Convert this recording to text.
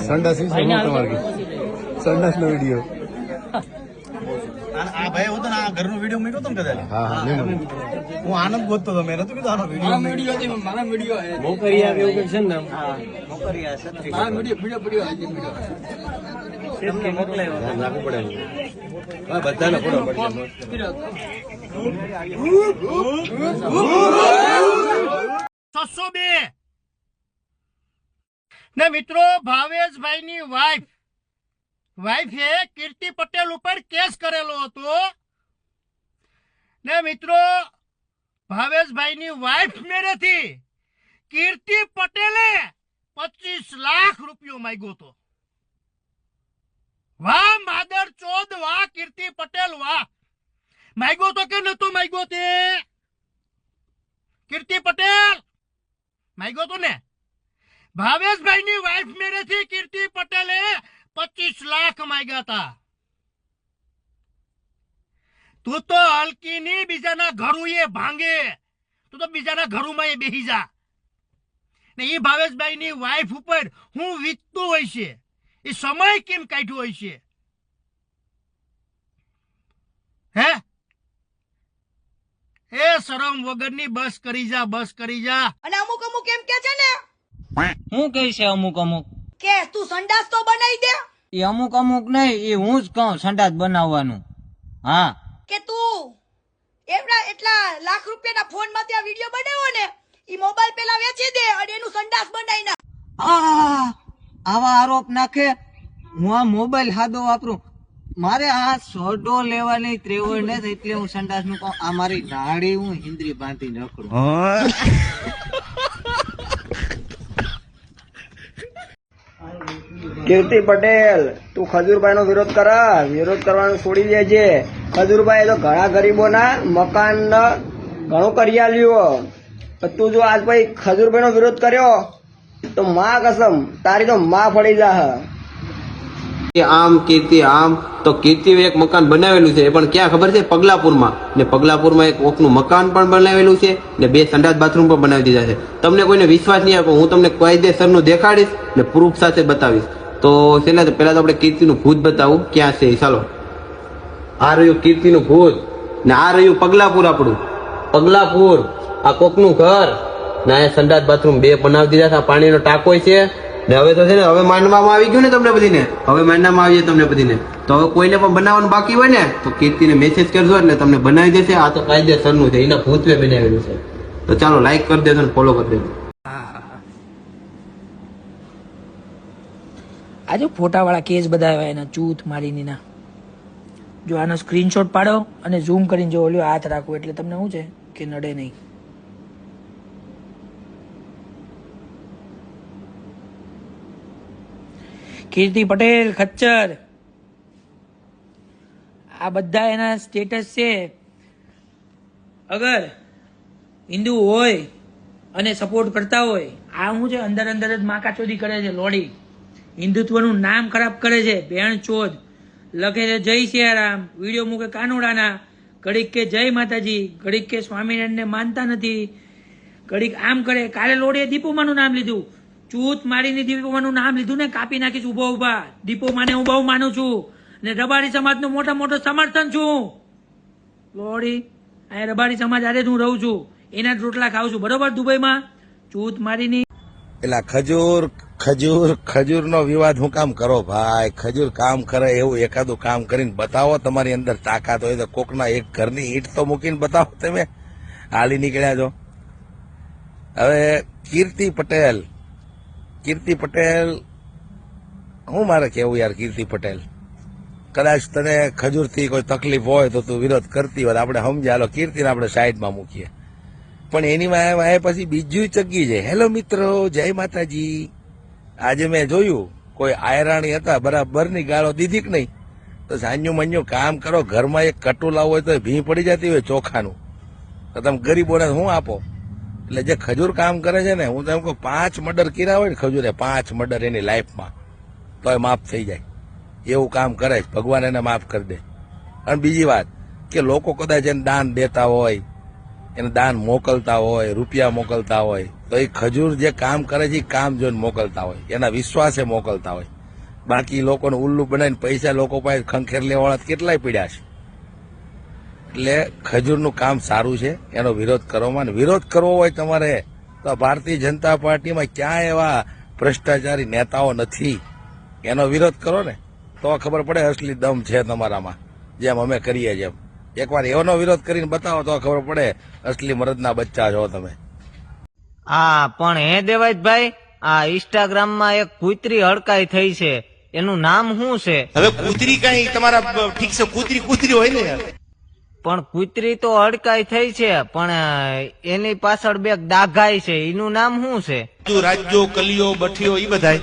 સંડાસ વિશે શું તમારે સંડાસ નો વીડિયો આ આ ભાઈ હતો ને આ ઘરનો વીડિયો મૂક્યો હતો ને કદાચ? હા હા મેં હું. આનંદ ગોતતો હતો મેં નતું કીધું આનો વીડિયો છસો બે. ને મિત્રો ભાવેશભાઈ ની વાઈફ વાઈફે કીર્તિ પટેલ ઉપર કેસ કરેલો હતો. ને મિત્રો ભાવેશભાઈ ની વાઈફ મેરેથી કીર્તિ પટેલે પચીસ લાખ રૂપિયો માંગ્યો હતો. વાહ, માદર ચોદ, વાહ, કીર્તિ પટેલ, વાહ. માંગ્યો તો કે નતો માંગ્યો તે? કીર્તિ પટેલ, માંગ્યો તો ને? ભાવેશભાઈ ની વાઈફ મેરેથી કીર્તિ પટેલે પચીસ લાખ માંગ્યા હતા. તું તો હલકી ની બીજાના ઘરું એ ભાંગે. તું તો બીજાના ઘરોમાં એ બેહી જા. ને એ ભાવેશભાઈ ની વાઈફ ઉપર હું વીતતું હોય છે. એ સમય કેમ કાઢ્યો હોય છે? હે? એ શરમ વગરની બસ કરી જા, બસ કરી જા. અને અમુક અમુક એમ કે હું કહે છે અમુક અમુક? કે તું સંડાસ તો બનાવી દે? એ અમુક અમુક નહીં એ હું જ કહું સંડાસ બનાવવાનું. હા. કે તું એવડા એટલા લાખ રૂપિયાના ફોનમાં ત્યાં વીડિયો બનાવ્યો ને એ મોબાઈલ પેલા વેચી દે અને એનું સંડાસ બનાવી ના આ આવા આરોપ નાખે. હું આ મોબાઈલ હાદો વાપરું. મારે આ સોડો લેવાની ત્રેવડ નથી એટલે હું સંડાસનું કહું આ મારી નાડી હું હિન્દ્રી બાંધી નકરું કીર્તિ પટેલ, તું ખજૂરભાઈ નો વિરોધ કર વિરોધ કરવાનું છોડી દેજે. ખજૂરભાઈ તો ઘણા ગરીબોના મકાન ઘણું કરી આલ્યું. તું જો આજ ભાઈ ખજુરભાઈ નો વિરોધ કર્યો, તો માં કસમ, તારી તો માં ફળી જા આમ કીર્તિ, આમ તો કીર્તિ એક મકાન બનાવેલું છે. પણ ક્યાં ખબર છે? પગલાપુરમાં. ને પગલાપુરમાં એક ઓકનું મકાન પણ બનાવેલું છે ને બે સંડાસ બાથરૂમ પણ બનાવી દીધા છે. તમને કોઈને વિશ્વાસ નહીં આપો હું તમને કાયદેસરનું દેખાડીશ ને પ્રૂફ સાથે બતાવીશ. તો છેલ્લા પહેલા તો આપણે કીર્તિનું ભૂત બતાવું. ક્યાં છે ચાલો. આ રહ્યું કીર્તિનું ભૂત. ને આ રહ્યું પગલાપુર આપણું. પગલાપુર. આ કોકનું ઘર. ને એ સંડાસ બાથરૂમ બે બનાવી દીધા છે. પાણીનો ટાંકો છે. ને હવે તો છે ને, હવે માનવામાં આવી ગયું ને તમને બધીને? હવે માનવામાં આવી તમને બધીને. તો હવે કોઈને પણ બનાવવાનું બાકી હોય ને, તો કીર્તિને મેસેજ કરજો એટલે તમને બનાવી દેશે. આ તો કાયદેસરનું છે. એના ભૂતવે બનાવેલું છે. તો ચાલો લાઈક કરી દેજો ને ફોલો કરી દેજો. આજે ફોટાવાળા કેસ બધા આવ્યા એના ચૂથ મારીને ના જો આનો સ્ક્રીનશોટ પાડો અને ઝૂમ કરીને જો ઓલ્યો હાથ રાખો એટલે તમને શું છે? કે નડે નહીં. કીર્તિ પટેલ, ખચ્ચર. આ બધા એના સ્ટેટસ છે. અગર હિન્દુ હોય અને સપોર્ટ કરતા હોય, આ શું છે? અંદર અંદર જ માકાચોદી કરે છે લોડી હિન્દુત્વનું નામ ખરાબ કરે છે. ભેણ ચોદ. લખે છે, જય સિયારામ. વીડિયો મૂકે કાનુડાના. ઘડીક કે, જય માતાજી. ઘડીક કે, સ્વામિનારાયણને માનતા નથી. ઘડીક આમ કરે, કાલે લોડીએ દીપોમાનું નામ લીધું. ચૂત મારીને દીપોમાનું નામ લીધું ને કાપી નાખીશ ઊભો ઊભા દીપુમાને હું બહુ માનું છું ને રબારી સમાજનું મોટા મોટો સમર્થન છું. લોડી અહીંયા રબારી સમાજ આજે જ હું રહું છું. એના જ રોટલા ખાઉં છું. બરોબર દુબઈમાં? ચૂત મારીની એટલે ખજૂર ખજૂર ખજૂર નો વિવાદ હું કામ કરો ભાઈ? ખજૂર કામ કરે, એવું એકાદું કામ કરીને બતાવો તમારી અંદર તાકાત હોય તો કોકના એક ઘરની ઈંટ તો મૂકીને બતાવો તમે. હાલી નીકળ્યા છો. હવે કીર્તિ પટેલ કીર્તિ પટેલ, હું મારે કેવું યાર કીર્તિ પટેલ? કદાચ તને ખજૂરથી કોઈ તકલીફ હોય તો તું વિરોધ કરતી હોય આપણે સમજ્યા. હાલો, કીર્તિને આપણે સાઈડમાં મૂકીએ. પણ એની વાય વાય પછી બીજું ચગી જાય. હેલો મિત્રો, જય માતાજી. આજે મેં જોયું, કોઈ આયરાણી હતા, બરાબરની ગાળો દીધી કે નહીં? તો સાંજું મંજુ કામ કરો, ઘરમાં એક કટુ લાવો હોય તો ભી પડી જતી હોય ચોખાનું. તો તમે ગરીબોને શું આપો? એટલે જે ખજૂર કામ કરે છે ને, હું તો કહું, પાંચ મર્ડર કર્યા હોય ને ખજૂરે, પાંચ મર્ડર એની લાઈફમાં. તો એ માફ થઈ જાય. એવું કામ કરે છે. ભગવાન એને માફ કરી દે. અને બીજી વાત, કે લોકો કદાચ એને દાન દેતા હોય એને દાન મોકલતા હોય, રૂપિયા મોકલતા હોય, તો એ ખજૂર જે કામ કરે છે, એ કામ જોઈને મોકલતા હોય. એના વિશ્વાસે મોકલતા હોય. બાકી લોકોને ઉલ્લુ બનાવીને પૈસા લોકો પાસે ખંખેર લેવાળા કેટલાય પીડ્યા છે. એટલે ખજૂરનું કામ સારું છે, એનો વિરોધ કરવામાં. વિરોધ કરવો હોય તમારે, તો ભારતીય જનતા પાર્ટીમાં ક્યાંય એવા ભ્રષ્ટાચારી નેતાઓ નથી. એનો વિરોધ કરો ને. તો ખબર પડે અસલી દમ છે તમારામાં. જેમ અમે કરીએ જેમ એકવાર એનો વિરોધ કરીને બતાવો તો ખબર પડે અસલી મરદના બચ્ચા છો તમે. હા પણ હે દેવાજભાઈ આ ઇન્સ્ટાગ્રામમાં એક કૂતરી હડકાઈ થઈ છે. એનું નામ શું છે? હવે કૂતરી કઈ તમારા ઠીક છે કૂતરી કૂતરી હોય ને પણ કૂતરી તો હડકાઈ થઈ છે પણ એની પાછળ બે દાઘાઈ છે. એનું નામ શું છે? રાજ્યો કલિયો બઠિયો એ બધાય.